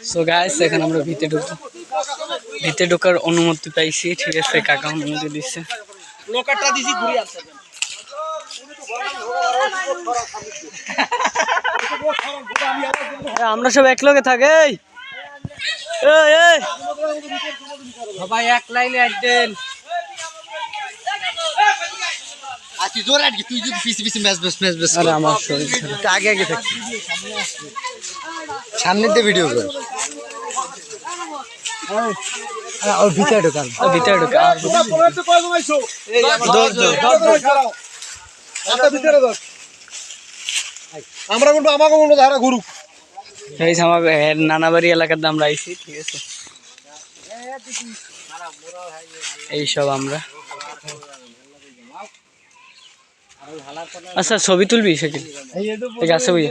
So guys এখন আমরা ভিতে ঢুকবো ভিতে ঢোকার অনুমতি পাইছি। ঠিক আছে কাকা অনুমতি দিচ্ছে লোকারটা দিছি ঘুরে আসছে। আমরা সব এক লগে থাকে এই। এই সবাই এক লাইনে আসবেন আছি জোর আটকি তুই যদি পিছি পিছি ম্যাচ ম্যাচ ম্যাচ ম্যাচ আরে আমার শরীর আগে আগে থাকছি সামনের দিয়ে ভিডিও কর। ওর ভিতরে ঢোকান ও ভিতরে ঢোকা আর দৌড় দৌড় আমরা বলব আমাকে বলব ধারা ঘুরুক এই আমার নানাবাড়ি এলাকার দাম রাইছি ঠিক আছে এইসব আমরা আচ্ছা ছবি তুলবি সেদিন ঠিক আছে বুঝে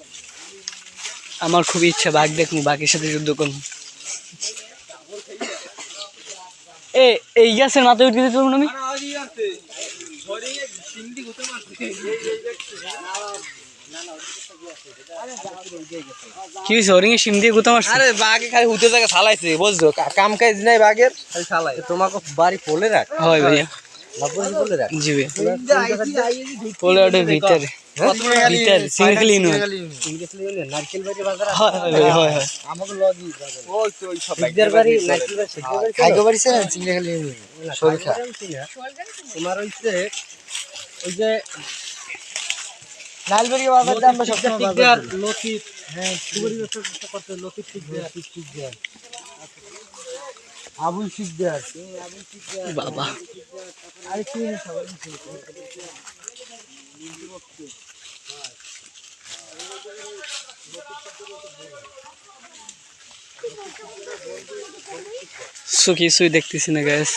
আমার খুব ইচ্ছা বাঘ দেখব বাঘের সাথে যুদ্ধ করব এ এই গাছের মাথায় উঠে দিতে পারব আমি। কি সিম দিয়ে আরে বাঘে খালি হুতে জায়গা চালাইছে বুঝছ? কাম কাজ নাই বাঘের। খালি তোমাকে বাড়ি পোলে রাখ। হয় ভাইয়া। নব্বই রাখ। জি ভাইয়া। পোলে ভিতরে। ভিতরে সিঙ্গেলি নয় নারকেল বাড়ি বাজার হয় হয় হয় হয়। আমাকে লগি ওই তো ওই সব সিকদার বাড়ি নারকেল বাড়ি সিকদার বাড়ি খাইগো বাড়ি স্যার চিংড়িখালি সরিষা। তোমার হইছে ওই যে লালবাড়ি বাজার দাম আমরা বাজার। লতিফ হ্যাঁ ব্যবসা করতে লতিফ শিকদার লতিফ শিকদার আবুল শিকদার বাবা। আরে কি সবাই? সো সুই দেখতেছি না গ্যাস